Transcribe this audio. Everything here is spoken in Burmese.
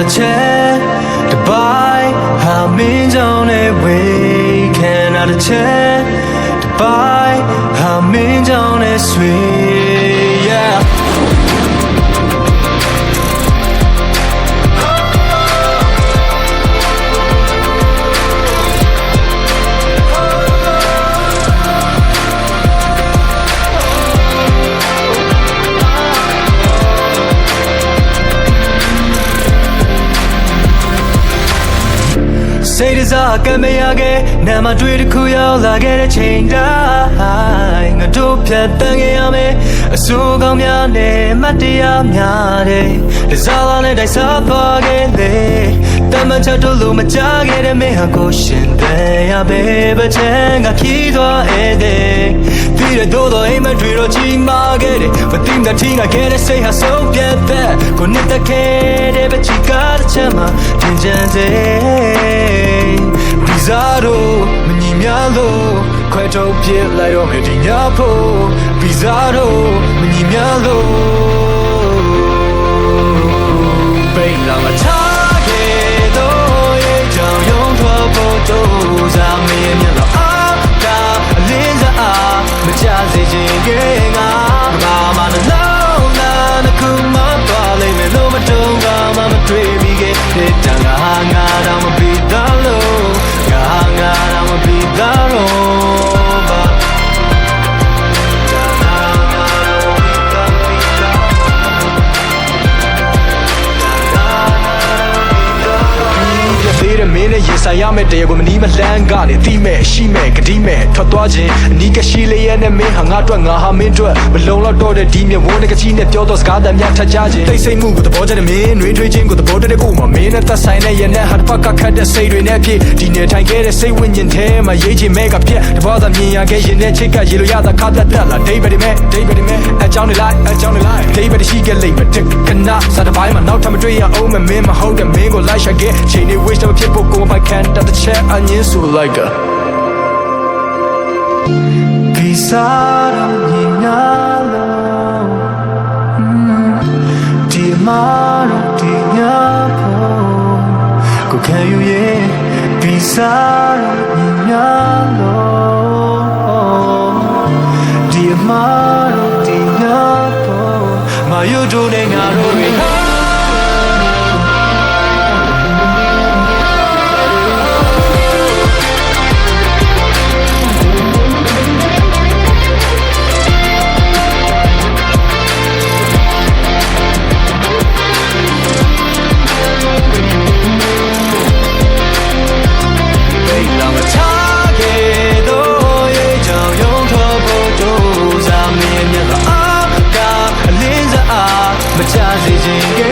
တစ်ချက်တစ်ပိုင်း How me on a way can I တစ်ချက်တစ်ပိုင်း How me a sweet စိတ်တစားကံမရခဲ့နာမတွေ့တစ်ခုရောက်လာခဲ့တဲ့ချိန်တိုင်းငါတို့ဖြတ်တန်းခဲ့ရမယ်အစိုးကောင်းများနဲ့မတ်တရားများတဲ့တစားလာနဲ့တိုက်စားသွားခဲ့လေတမန်ချက်တို့လိုမကြခဲ့တဲ့မင်းဟာကိုရှင်တဲ့ရပဲပချမ်းကခီးသွားတဲ့ဒီ ရတော့တော့အိမ်မတွေ့တော့ချီမာခဲ့တယ်မသိတဲ့ထင်းကခဲ့တဲ့စိတ်ဟာဆုံးပြတ်တဲ့ကိုနှစ်တခဲတဲ့ပချီကားတဲ့ချမ်းမှာတင်ကြတဲ့ဒီစားတို့မညီများလို့ခွဲထုတ်ပြစ်လိုက်တော့မယ်ဒီညဖို့ဒီစားတို့မညီများလို့ပိတ်လာမ ဆိုင်ရမယ့်တရားကိုမနီးမလန်းကနေသိမဲ့ရှိမဲ့ဂတိမဲ့ထွက်သွားခြင်းအနီးကရှိလေးရဲ့နဲ့မင်းဟာငါအတွက်ငါဟာမင်းအတွက်မလုံလောက်တော့တဲ့ဒီမြဝန်းတကကြီးနဲ့ပြောတော့စကားတမ်းများထပ်ကြခြင်းတိတ်ဆိတ်မှုကိုသဘောကျတဲ့မင်းနှွေးထွေးခြင်းကိုသဘောတတဲ့ကိုမှမင်းနဲ့သက်ဆိုင်တဲ့ရဲ့နဲ့ဟာတစ်ဖက်ကခတ်တဲ့စိတ်တွေနဲ့ဖြစ်ဒီနေထိုင်ခဲ့တဲ့စိတ်ဝိညာဉ်ထဲမှာရေးချင်မဲ့ကပြက်တဘောသာမြင်ရခဲ့ရင်နဲ့ချိတ်ကရေလိုရတာခါတတ်တက်လာဒိဗယ်ဒီမဲ့ဒိဗယ်ဒီမဲ့အ ကြောင်းနေလိုက်အကြောင်းနေလိုက်ဒိဗယ်ဒီရှိခဲ့လိမ့်မယ်တက်ကနာစားတစ်ပိုင်းမှာနောက်ထပ်မတွေ့ရအောင်မမင်းမဟုတ်တဲ့မင်းကိုလိုက်ရှာခဲ့ချိန်နေ wish တော့ဖြစ်ဖို့ကိုမပိုင်ခံတတ်တဲ့ချက်အငင်းဆိုလိုက် Quizá ni nada Ti maro ti nyapo Ko kayo ye Quizá ni nada 下集请